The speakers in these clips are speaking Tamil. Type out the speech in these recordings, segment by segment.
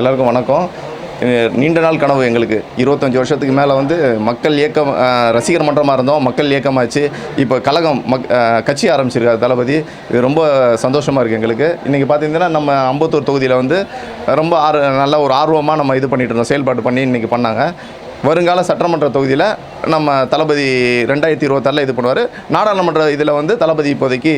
எல்லாருக்கும் வணக்கம். நீண்ட நாள் கனவு எங்களுக்கு. இருபத்தஞ்சி வருஷத்துக்கு மேலே வந்து மக்கள் இயக்கம் ரசிகர் மன்றமாக இருந்தோம். மக்கள் இயக்கமாச்சு. இப்போ கழகம் மக் கட்சி ஆரம்பிச்சிருக்காரு தளபதி இது ரொம்ப சந்தோஷமாக இருக்குது எங்களுக்கு. இன்றைக்கி பார்த்தீங்கன்னா நம்ம அம்பத்தூர் தொகுதியில் வந்து ரொம்ப ஆர் நல்ல ஒரு ஆர்வமாக நம்ம இது பண்ணிகிட்டு இருந்தோம். செயல்பாடு பண்ணி இன்றைக்கி பண்ணாங்க. வருங்கால சட்டமன்ற தொகுதியில் நம்ம தளபதி ரெண்டாயிரத்தி இருபத்தாறில் இது பண்ணுவார். நாடாளுமன்ற இதில் வந்து தளபதி இப்போதைக்கு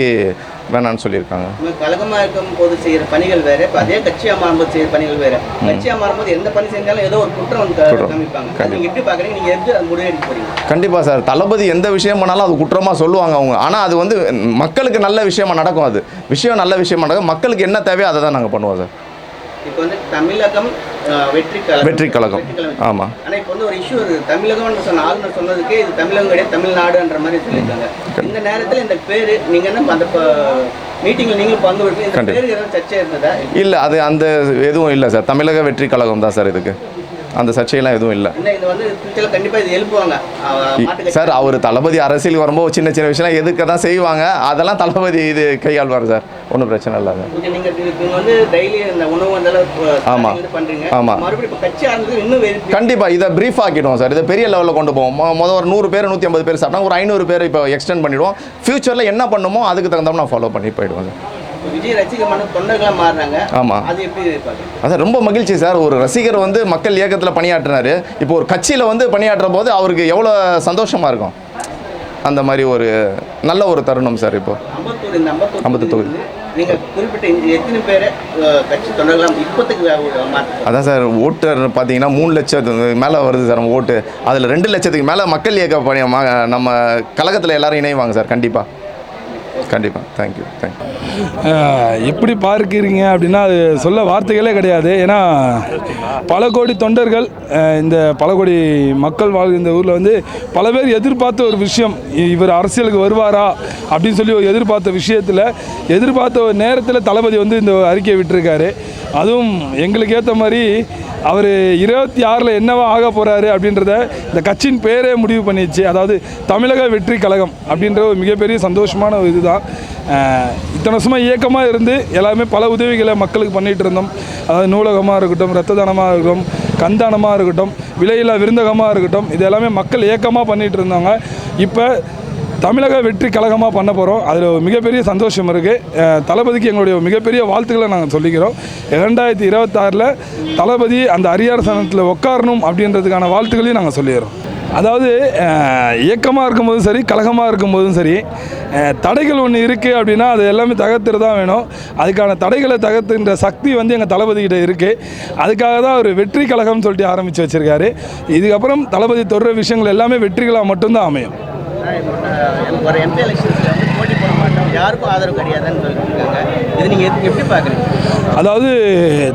வேணான்னு சொல்லியிருக்காங்க. நம்ம கழகமா இருக்கும் போது செய்யற பணிகள் வேற இப்ப அதே கட்சியா மாறும்போது செய்யற பணிகள் வேற. கட்சியா மாறும்போது எந்த பணி செஞ்சாலும் ஏதோ ஒரு குற்றம். காமிப்பாங்க. அது நீங்க எப்படி பாக்குறீங்க? நீங்க எப்படி முடிவு எடுக்க போறீங்க? கண்டிப்பாக சார். தளபதி எந்த விஷயம் பண்ணாலும் அது குற்றமாக சொல்லுவாங்க அவங்க. ஆனால் அது வந்து மக்களுக்கு நல்ல விஷயமா நடக்கும் அது. விஷயம் நல்ல விஷயமா நடக்கும். மக்களுக்கு என்ன தேவையோ அதை தான் நாங்கள் பண்ணுவோம் சார். இப்போ வந்து தமிழகம் வெற்றி கழகம் வெற்றி கழகம் ஆமாம் ஆனா இப்போ வந்து ஒரு இஷ்யூ இருக்கு தமிழகம்னு சொன்ன ஆளுநர் சொன்னதுக்கே இது தமிழகம் கிடையாது தமிழ்நாடுன்ற மாதிரி சொல்லியிருக்காங்க. இந்த நேரத்துல இந்த பேரு நீங்க என்ன அந்த சர்ச்சை இருந்ததா? இல்லை அது அந்த எதுவும் இல்லை சார். தமிழக வெற்றி கழகம் தான் சார் இதுக்கு. அந்த சர்ச்சையெல்லாம் எதுவும் இல்லை. சார் அவர் தளபதி அரசியலுக்கு வரும்போது சின்ன சின்ன விஷயம்லாம் எதுக்க தான் செய்வாங்க அதெல்லாம் தளபதி இது கையாள்வார் சார். ஒன்றும் பிரச்சனை இல்லைங்க ஓகே, நீங்க நீங்க வந்து டெய்லி இந்த உணவு வந்தாலும் ஆமா. பண்றீங்க. ஆமா. மறுபடியும் இப்போ கட்சி ஆரம்பிச்சு இன்னும் வெறுப்பு கண்டிப்பாக இதை ப்ரீஃப் ஆக்கிடுவோம் சார். இதை பெரிய லெவலில் கொண்டு போவோம். மொதல் ஒரு நூறு பேர் நூற்றி ஐம்பது பேர் சாப்பிட்டா ஒரு ஐநூறு பேர் இப்போ எக்ஸ்டெண்ட் பண்ணிடுவோம். ஃப்யூச்சரில் என்ன பண்ணுமோ அதுக்கு தகுந்த நான் ஃபாலோ பண்ணி போயிடுவோம் சார். விஜய் ரசிகர் மன தொண்டர்களா மாறுறாங்க. ஆமாம் அது எப்படி பாக்குறீங்க அதான் ரொம்ப மகிழ்ச்சி சார். ஒரு ரசிகர் வந்து மக்கள் இயக்கத்தில் பணியாற்றினாரு. இப்போ ஒரு கட்சியில் வந்து பணியாற்றுற போது அவருக்கு எவ்வளோ சந்தோஷமாக இருக்கும்? அந்த மாதிரி ஒரு நல்ல ஒரு தருணம் சார் இப்போ. அம்பத்தூர் தொகுதி. அதான் சார் ஓட்டர் பார்த்தீங்கன்னா மூணு லட்சத்துக்கு மேலே வருது சார் நம்ம ஓட்டு. அதில் ரெண்டு லட்சத்துக்கு மேலே மக்கள் இயக்க பணி நம்ம கழகத்தில் எல்லாரும் இணைவாங்க சார் கண்டிப்பாக கண்டிப்பாக தேங்க்யூ தேங்க்யூ எப்படி பார்க்கிறீங்க அப்படின்னா அது சொல்ல வார்த்தைகளே கிடையாது. ஏன்னா பல கோடி தொண்டர்கள் இந்த பல கோடி மக்கள் வாழ் இந்த ஊரில் வந்து பல பேர் எதிர்பார்த்த ஒரு விஷயம் இவர் அரசியலுக்கு வருவாரா அப்படின்னு சொல்லி ஒரு எதிர்பார்த்த விஷயத்தில் எதிர்பார்த்த ஒரு நேரத்தில் தளபதி வந்து இந்த அறிக்கையை விட்டுருக்காரு. அதுவும் எங்களுக்கு ஏற்ற மாதிரி அவர் இருபத்தி ஆறில் என்னவா ஆக போகிறாரு அப்படின்றத இந்த கட்சியின் பேரே முடிவு பண்ணிடுச்சு. அதாவது தமிழக வெற்றி கழகம் அப்படின்ற ஒரு மிகப்பெரிய சந்தோஷமான ஒரு இதுதான். இத்தனை வருஷமாக இயக்கமாக இருந்து எல்லாமே பல உதவிகளை மக்களுக்கு பண்ணிகிட்டு இருந்தோம். அதாவது நூலகமாக இருக்கட்டும் ரத்த தானமாக இருக்கட்டும் கந்தானமாக இருக்கட்டும் விலையில்லா விருந்தகமாக இருக்கட்டும் இது எல்லாமே மக்கள் இயக்கமாக பண்ணிகிட்டு இருந்தாங்க. இப்போ தமிழக வெற்றி கழகமாக பண்ண போகிறோம் அதில் மிகப்பெரிய சந்தோஷம் இருக்குது தளபதிக்கு எங்களுடைய மிகப்பெரிய வாழ்த்துக்களை நாங்கள் சொல்லிக்கிறோம். இரண்டாயிரத்தி இருபத்தாறில் தளபதி அந்த அரியார் சனத்தில் உட்காரணும் அப்படின்றதுக்கான வாழ்த்துக்களையும் நாங்கள் சொல்லிடுறோம். அதாவது இயக்கமாக இருக்கும்போதும் சரி கழகமாக இருக்கும்போதும் சரி தடைகள் ஒன்று இருக்குது அப்படின்னா அது எல்லாமே தகர்த்துட்டு தான் வேணும். அதுக்கான தடைகளை தகர்த்துன்ற சக்தி வந்து எங்கள் தளபதிக்கிட்ட இருக்குது அதுக்காக தான் அவர் வெற்றி கழகம்னு சொல்லிட்டு ஆரம்பித்து வச்சுருக்காரு. இதுக்கப்புறம் தளபதி தொடுற விஷயங்கள் எல்லாமே வெற்றிகளாக மட்டும்தான் அமையும். ஒரு எம்பி எலெக்ஷன்ஸில் வந்து போட்டி போட மாட்டோம். யாருக்கும் ஆதரவு கிடையாதுன்னு சொல்லியிருக்காங்க இது நீங்கள் எப்படி- பார்க்குறீங்க? அதாவது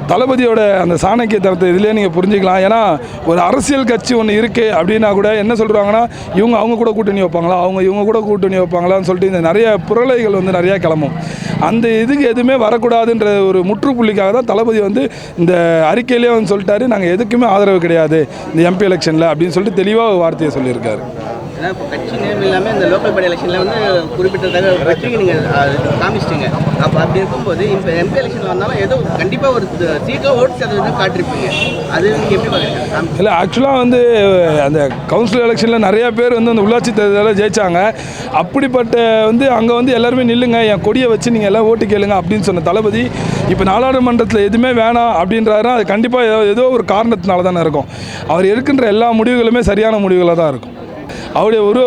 தளபதியோட அந்த சாணக்கிய தரத்தை இதிலே நீங்கள் புரிஞ்சுக்கலாம். ஏன்னா ஒரு அரசியல் கட்சி ஒன்று இருக்குது அப்படின்னா கூட என்ன சொல்கிறாங்கன்னா இவங்க அவங்க கூட கூட்டணி வைப்பாங்களா? அவங்க இவங்க கூட கூட்டணி வைப்பாங்களான்னு சொல்லிட்டு இந்த நிறைய புரளைகள் வந்து நிறையா கிளம்பும். அந்த இதுக்கு எதுவுமே வரக்கூடாதுன்ற ஒரு முற்றுப்புள்ளிக்காக தான் தளபதி வந்து இந்த அறிக்கையிலே வந்து சொல்லிட்டாரு. நாங்கள் எதுக்குமே ஆதரவு கிடையாது இந்த எம்பி எலெக்ஷனில் அப்படின்னு சொல்லிட்டு தெளிவாக ஒரு வார்த்தையை சொல்லியிருக்காரு. ஏன்னா இப்போ கட்சி நேம் இல்லாமல் இந்த லோக்கல் பாடி எலெக்ஷனில் வந்து குறிப்பிட்டதாக கட்சிக்கு நீங்கள் காமிச்சிட்டீங்க. அப்போ அப்படி இருக்கும்போது இப்போ எம்பி எலெக்ஷனில் வந்தாலும் ஏதோ கண்டிப்பாக ஒரு சீட்டோ ஓட்டு சதவீதம் காட்டிருப்பீங்க. அது நீங்கள் எப்படி பார்க்குறீங்க? இல்லை ஆக்சுவலாக வந்து அந்த கவுன்சில் எலெக்ஷனில் நிறைய பேர் வந்து அந்த உள்ளாட்சி தேர்தலில் ஜெயிச்சாங்க. அப்படிப்பட்ட வந்து அங்கே வந்து எல்லாருமே நில்லுங்க என் கொடியை வச்சு நீங்கள் எல்லாம் ஓட்டு கேளுங்க அப்படின்னு சொன்ன தளபதி இப்போ நாடாளுமன்றத்தில் எதுவுமே வேணாம் அப்படின்றாருன்னா அது கண்டிப்பாக ஏதோ ஏதோ ஒரு காரணத்தினால தானே இருக்கும். அவர் எடுக்கின்ற எல்லா முடிவுகளுமே சரியான முடிவுகளாக தான் இருக்கும். அவருடைய ஒரு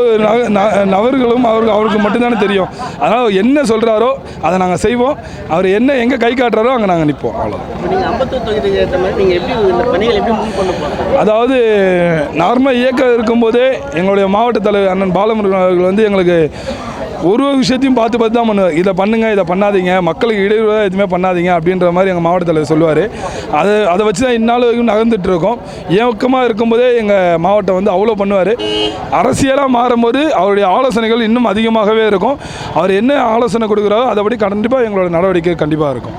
நபர்களும் அவருக்கு அவருக்கு மட்டும்தானே தெரியும். அதனால் என்ன சொல்கிறாரோ அதை நாங்கள் செய்வோம். அவர் என்ன எங்கே கை காட்டுறாரோ அங்கே நாங்கள் நிற்போம் அவ்வளோதான் அதாவது நார்மல் இயக்கம் இருக்கும்போதே எங்களுடைய மாவட்ட தலைவர் அண்ணன் பாலமுருகன் அவர்கள் வந்து எங்களுக்கு ஒரு ஒரு விஷயத்தையும் பார்த்து பார்த்து தான் பண்ணுவார் இதை பண்ணுங்க இதை பண்ணாதீங்க. மக்களுக்கு இடையூறாக எதுவுமே பண்ணாதீங்க அப்படின்ற மாதிரி எங்கள் மாவட்ட தலைவர் சொல்லுவார். அதை அதை வச்சு தான் இந்நாள் வரைக்கும் நகர்ந்துட்டு இருக்கோம். இயக்கமாக இருக்கும்போதே எங்கள் மாவட்டம் வந்து அவ்வளோ பண்ணுவார். அரசியலாக மாறும்போது அவருடைய ஆலோசனைகள் இன்னும் அதிகமாகவே இருக்கும். அவர் என்ன ஆலோசனை கொடுக்குறாரோ அதைப்படி கண்டிப்பாக எங்களோட நடவடிக்கை கண்டிப்பாக இருக்கும்.